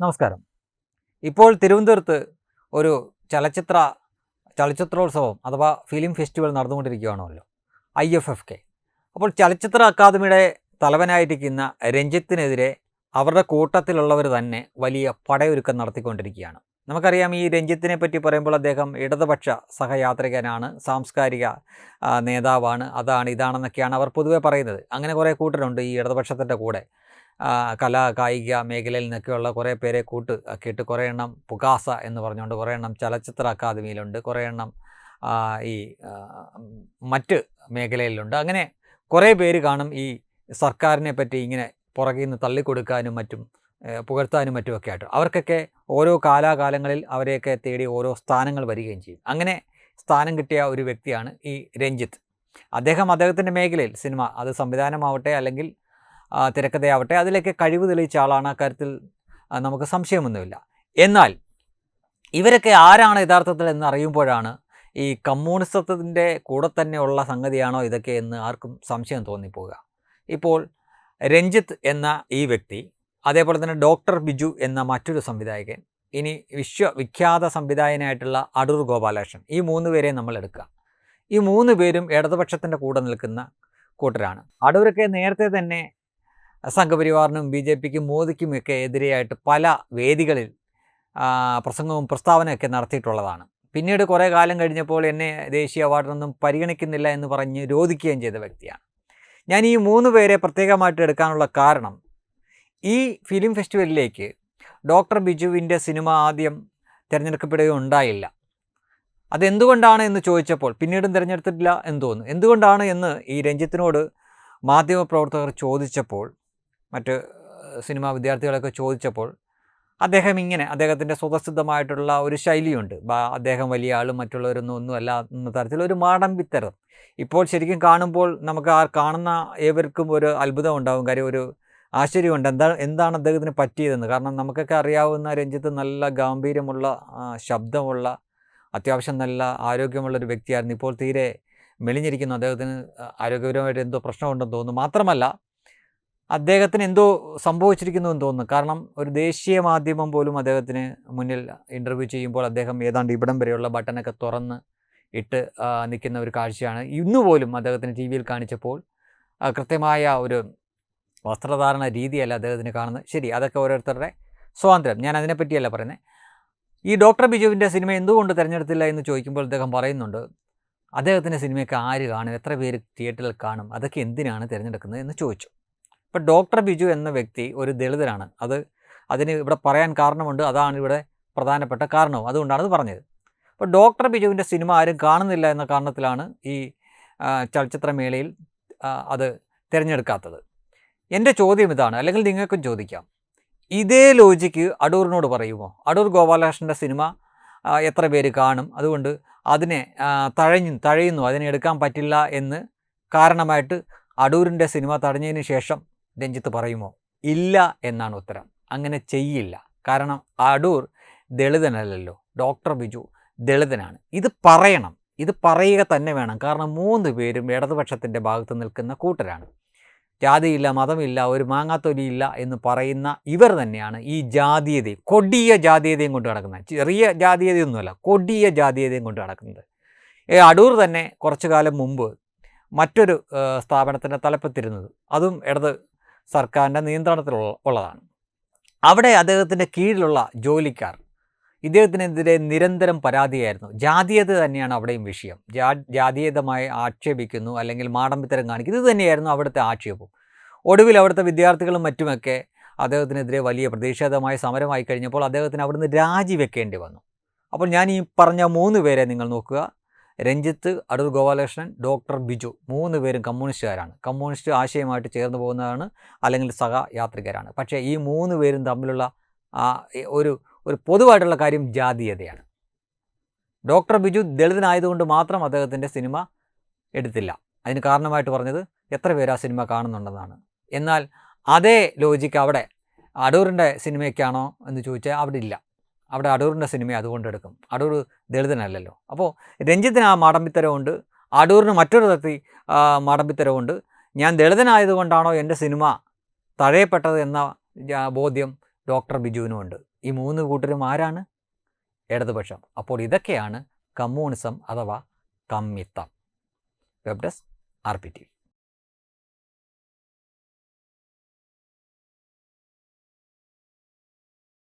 നമസ്കാരം. ഇപ്പോൾ തിരുവനന്തപുരത്ത് ഒരു ചലച്ചിത്ര ചലച്ചിത്രോത്സവം അഥവാ film festival നടന്നുകൊണ്ടിരിക്കുകയാണല്ലോ. I F F K. അപ്പോൾ ചലച്ചിത്ര അക്കാദമിയുടെ തലവനായിരിക്കുന്ന രഞ്ജിത്തിനെതിരെ അവരുടെ കൂട്ടത്തിലുള്ളവർ തന്നെ വലിയ പടയൊരുക്കം നടത്തിക്കൊണ്ടിരിക്കുകയാണ്. നമുക്കറിയാം ഈ രഞ്ജിത്തിനെ പറ്റി പറയുമ്പോൾ അദ്ദേഹം ഇടതുപക്ഷ സഹയാത്രികനാണ് സാംസ്കാരിക നേതാവാണ് അതാണ് ഇതാണെന്നൊക്കെയാണ് അവർ പൊതുവെ പറയുന്നത്. അങ്ങനെ കുറേ കൂട്ടരുണ്ട് ഈ ഇടതുപക്ഷത്തിന്റെ കൂടെ. കലാ കായിക മേഖലയിൽ നിന്നൊക്കെയുള്ള കുറേ പേരെ കൂട്ട് ആക്കിയിട്ട് കുറേ എണ്ണം പുകാസ എന്ന് പറഞ്ഞുകൊണ്ട് കുറേ എണ്ണം ചലച്ചിത്ര അക്കാദമിയിലുണ്ട് കുറേ എണ്ണം ഈ മറ്റ് മേഖലയിലുണ്ട്. അങ്ങനെ കുറേ പേര് കാണും ഈ സർക്കാരിനെ പറ്റി ഇങ്ങനെ പുറകിൽ നിന്ന് തള്ളിക്കൊടുക്കാനും മറ്റും പുകഴ്ത്താനും മറ്റുമൊക്കെ ആയിട്ട്. അവർക്കൊക്കെ ഓരോ കാലാകാലങ്ങളിൽ അവരെയൊക്കെ തേടി ഓരോ സ്ഥാനങ്ങൾ വരികയും ചെയ്യും. അങ്ങനെ സ്ഥാനം കിട്ടിയ ഒരു വ്യക്തിയാണ് ഈ രഞ്ജിത്ത്. അദ്ദേഹം അദ്ദേഹത്തിന്റെ മേഖലയിൽ സിനിമ അത് സംവിധാനമാവട്ടെ അല്ലെങ്കിൽ തിരക്കഥയാവട്ടെ അതിലൊക്കെ കഴിവ് തെളിയിച്ച ആളാണ് അക്കാര്യത്തിൽ നമുക്ക് സംശയമൊന്നുമില്ല. എന്നാൽ ഇവരൊക്കെ ആരാണ് യഥാർത്ഥത്തിൽ എന്ന് അറിയുമ്പോഴാണ് ഈ കമ്മ്യൂണിസത്തിന്റെ കൂടെ തന്നെയുള്ള സംഗതിയാണോ ഇതൊക്കെ എന്ന് ആർക്കും സംശയം തോന്നിപ്പോവുക. ഇപ്പോൾ രഞ്ജിത്ത് എന്ന ഈ വ്യക്തി അതേപോലെ തന്നെ ഡോക്ടർ ബിജു എന്ന മറ്റൊരു സംവിധായകൻ ഇനി വിശ്വവിഖ്യാത സംവിധായകനായിട്ടുള്ള അടൂർ ഗോപാലകൃഷ്ണൻ ഈ മൂന്ന് പേരെ നമ്മൾ എടുക്കുക. ഈ മൂന്ന് പേരും ഇടതുപക്ഷത്തിന്റെ കൂടെ നിൽക്കുന്ന കൂട്ടരാണ്. അടൂരൊക്കെ നേരത്തെ തന്നെ സംഘപരിവാറിനും ബി ജെ പിക്കും മോദിക്കും ഒക്കെ എതിരെയായിട്ട് പല വേദികളിൽ പ്രസംഗവും പ്രസ്താവനയൊക്കെ നടത്തിയിട്ടുള്ളതാണ്. പിന്നീട് കുറേ കാലം കഴിഞ്ഞപ്പോൾ എന്നെ ദേശീയ അവാർഡിനൊന്നും പരിഗണിക്കുന്നില്ല എന്ന് പറഞ്ഞ് രോധിക്കുകയും ചെയ്ത വ്യക്തിയാണ്. ഞാൻ ഈ മൂന്ന് പേരെ പ്രത്യേകമായിട്ട് എടുക്കാനുള്ള കാരണം ഈ ഫിലിം ഫെസ്റ്റിവലിലേക്ക് ഡോക്ടർ ബിജുവിന്റെ സിനിമ ആദ്യം തിരഞ്ഞെടുക്കപ്പെടുകയുണ്ടായില്ല. അതെന്തുകൊണ്ടാണ് എന്ന് ചോദിച്ചപ്പോൾ പിന്നീടും തിരഞ്ഞെടുത്തിട്ടില്ല എന്ന് തോന്നുന്നു. എന്തുകൊണ്ടാണ് എന്ന് ഈ രഞ്ജിത്തിനോട് മാധ്യമപ്രവർത്തകർ ചോദിച്ചപ്പോൾ മറ്റ് സിനിമാ വിദ്യാർത്ഥികളൊക്കെ ചോദിച്ചപ്പോൾ അദ്ദേഹം ഇങ്ങനെ അദ്ദേഹത്തിന്റെ സ്വതസിദ്ധമായിട്ടുള്ള ഒരു ശൈലിയുണ്ട്. അദ്ദേഹം വലിയ ആളും മറ്റുള്ളവരൊന്നും ഒന്നുമല്ല എന്ന തരത്തിലൊരു മാടമ്പിത്തരം ഇപ്പോൾ ശരിക്കും കാണുമ്പോൾ നമുക്ക് ആ കാണുന്ന ഏവർക്കും ഒരു അത്ഭുതം ഉണ്ടാവും കാര്യം ഒരു ആശ്ചര്യമുണ്ട്. എന്താ എന്താണ് അദ്ദേഹത്തിന് പറ്റിയതെന്ന്? കാരണം നമുക്കൊക്കെ അറിയാവുന്ന രഞ്ജിത്ത് നല്ല ഗാംഭീര്യമുള്ള ശബ്ദമുള്ള അത്യാവശ്യം നല്ല ആരോഗ്യമുള്ള ഒരു വ്യക്തിയായിരുന്നു. ഇപ്പോൾ തീരെ മെലിഞ്ഞിരിക്കുന്നു. അദ്ദേഹത്തിന് ആരോഗ്യപരമായിട്ട് എന്തോ പ്രശ്നമുണ്ടെന്ന് തോന്നുന്നു. മാത്രമല്ല അദ്ദേഹത്തിന് എന്തോ സംഭവിച്ചിരിക്കുന്നു എന്ന് തോന്നുന്നു. കാരണം ഒരു ദേശീയ മാധ്യമം പോലും അദ്ദേഹത്തിന് മുന്നിൽ ഇന്റർവ്യൂ ചെയ്യുമ്പോൾ അദ്ദേഹം ഏതാണ്ട് ഇവിടം വരെയുള്ള ബട്ടനൊക്കെ തുറന്ന് ഇട്ട് നിൽക്കുന്ന ഒരു കാഴ്ചയാണ്. ഇന്ന് പോലും അദ്ദേഹത്തിന് ടി വിയിൽ കാണിച്ചപ്പോൾ കൃത്യമായ ഒരു വസ്ത്രധാരണ രീതിയല്ല അദ്ദേഹത്തിന് കാണുന്നത്. ശരി അതൊക്കെ ഓരോരുത്തരുടെ സ്വാതന്ത്ര്യം. ഞാൻ അതിനെപ്പറ്റിയല്ല പറയുന്നത്. ഈ ഡോക്ടർ ബിജുവിന്റെ സിനിമ എന്തുകൊണ്ട് തിരഞ്ഞെടുത്തില്ല എന്ന് ചോദിക്കുമ്പോൾ അദ്ദേഹം പറയുന്നുണ്ട് അദ്ദേഹത്തിന്റെ സിനിമയൊക്കെ ആര് കാണും? എത്ര പേര് തിയേറ്ററിൽ കാണും? അതൊക്കെ എന്തിനാണ് തിരഞ്ഞെടുക്കുന്നത്? എന്ന് ചോദിച്ചു. ഇപ്പോൾ ഡോക്ടർ ബിജു എന്ന വ്യക്തി ഒരു ദളിതനാണ്. അത് അതിന് ഇവിടെ പറയാൻ കാരണമുണ്ട്. അതാണ് ഇവിടെ പ്രധാനപ്പെട്ട കാരണവും. അതുകൊണ്ടാണ് അത് പറഞ്ഞത്. അപ്പോൾ ഡോക്ടർ ബിജുവിന്റെ സിനിമ ആരും കാണുന്നില്ല എന്ന കാരണത്തിലാണ് ഈ ചലച്ചിത്രമേളയിൽ അത് തിരഞ്ഞെടുക്കാത്തത്. എന്റെ ചോദ്യം ഇതാണ് അല്ലെങ്കിൽ നിങ്ങൾക്കും ചോദിക്കാം. ഇതേ ലോജിക്ക് അടൂറിനോട് പറയുമോ? അടൂർ ഗോപാലകൃഷ്ണന്റെ സിനിമ എത്ര പേര് കാണും? അതുകൊണ്ട് അതിനെ തഴഞ്ഞു തഴയുന്നു. അതിനെ എടുക്കാൻ പറ്റില്ല എന്ന് കാരണമായിട്ട് അടൂരിന്റെ സിനിമ തടഞ്ഞതിന് ശേഷം രഞ്ജിത്ത് പറയുമോ? ഇല്ല എന്നാണ് ഉത്തരം. അങ്ങനെ ചെയ്യില്ല. കാരണം അടൂർ ദളിതനല്ലല്ലോ. ഡോക്ടർ ബിജു ദളിതനാണ്. ഇത് പറയണം. ഇത് പറയുക തന്നെ വേണം. കാരണം മൂന്ന് പേരും ഇടതുപക്ഷത്തിന്റെ ഭാഗത്ത് നിൽക്കുന്ന കൂട്ടരാണ്. ജാതിയില്ല മതമില്ല ഒരു മാങ്ങാത്തൊലിയില്ല എന്ന് പറയുന്ന ഇവർ തന്നെയാണ് ഈ ജാതീയതയും കൊടിയ ജാതീയതയും കൊണ്ട് നടക്കുന്നത്. ചെറിയ ജാതീയതയൊന്നുമല്ല കൊടിയ ജാതീയതയും കൊണ്ട് നടക്കുന്നത്. ഈ അടൂർ തന്നെ കുറച്ചു കാലം മുമ്പ് മറ്റൊരു സ്ഥാപനത്തിന്റെ തലപ്പത്തിരുന്നത്. അതും ഇടത് സർക്കാരിന്റെ നിയന്ത്രണത്തിലുള്ള ഉള്ളതാണ്. അവിടെ അദ്ദേഹത്തിന്റെ കീഴിലുള്ള ജോലിക്കാർ ഇദ്ദേഹത്തിനെതിരെ നിരന്തരം പരാതിയായിരുന്നു. ജാതീയത തന്നെയാണ് അവിടെയും വിഷയം. ജാ ജാതീയതമായി ആക്ഷേപിക്കുന്നു അല്ലെങ്കിൽ മാടമ്പിത്തരം കാണിക്കുന്നു. ഇത് തന്നെയായിരുന്നു അവിടുത്തെ ആക്ഷേപം ഒടുവിൽ അവിടുത്തെ വിദ്യാർത്ഥികളും മറ്റുമൊക്കെ അദ്ദേഹത്തിനെതിരെ വലിയ പ്രതിഷേധമായ സമരമായി കഴിഞ്ഞപ്പോൾ അദ്ദേഹത്തിന് അവിടുന്ന് രാജിവെക്കേണ്ടി വന്നു. അപ്പോൾ ഞാൻ ഈ പറഞ്ഞ മൂന്ന് പേരെ നിങ്ങൾ നോക്കുക. രഞ്ജിത്ത് അടൂർ ഗോപാലകൃഷ്ണൻ ഡോക്ടർ ബിജു മൂന്ന് പേരും കമ്മ്യൂണിസ്റ്റുകാരാണ്. കമ്മ്യൂണിസ്റ്റ് ആശയമായിട്ട് ചേർന്ന് പോകുന്നതാണ് അല്ലെങ്കിൽ സഹ യാത്രികരാണ്. പക്ഷേ ഈ മൂന്ന് പേരും തമ്മിലുള്ള ഒരു ഒരു പൊതുവായിട്ടുള്ള കാര്യം ജാതീയതയാണ്. ഡോക്ടർ ബിജു ദളിതനായതുകൊണ്ട് മാത്രം അദ്ദേഹത്തിന്റെ സിനിമ എടുത്തില്ല. അതിന് കാരണമായിട്ട് പറഞ്ഞത് എത്ര പേര് ആ സിനിമ കാണുന്നുണ്ടെന്നാണ്. എന്നാൽ അതേ ലോജിക്ക് അവിടെ അടൂറിന്റെ സിനിമയ്ക്കാണോ എന്ന് ചോദിച്ചാൽ അവിടെ ഇല്ല. അവിടെ അടൂറിന്റെ സിനിമ അതുകൊണ്ട് എടുക്കും. അടൂർ ദളിതനല്ലല്ലോ. അപ്പോൾ രഞ്ജിത്തിന് ആ മാടമ്പിത്തരമുണ്ട് അടൂറിന് മറ്റൊരു തരത്തിൽ മാടമ്പിത്തരമുണ്ട് ഞാൻ ദളിതനായതുകൊണ്ടാണോ എന്റെ സിനിമ തഴയപ്പെട്ടത് എന്ന ബോധ്യം ഡോക്ടർ ബിജുവിനും ഉണ്ട് ഈ മൂന്ന് കൂട്ടരും ആരാണ്? ഇടതുപക്ഷം. അപ്പോൾ ഇതൊക്കെയാണ് കമ്മ്യൂണിസം അഥവാ കമ്മിത്തം. Web desk R P T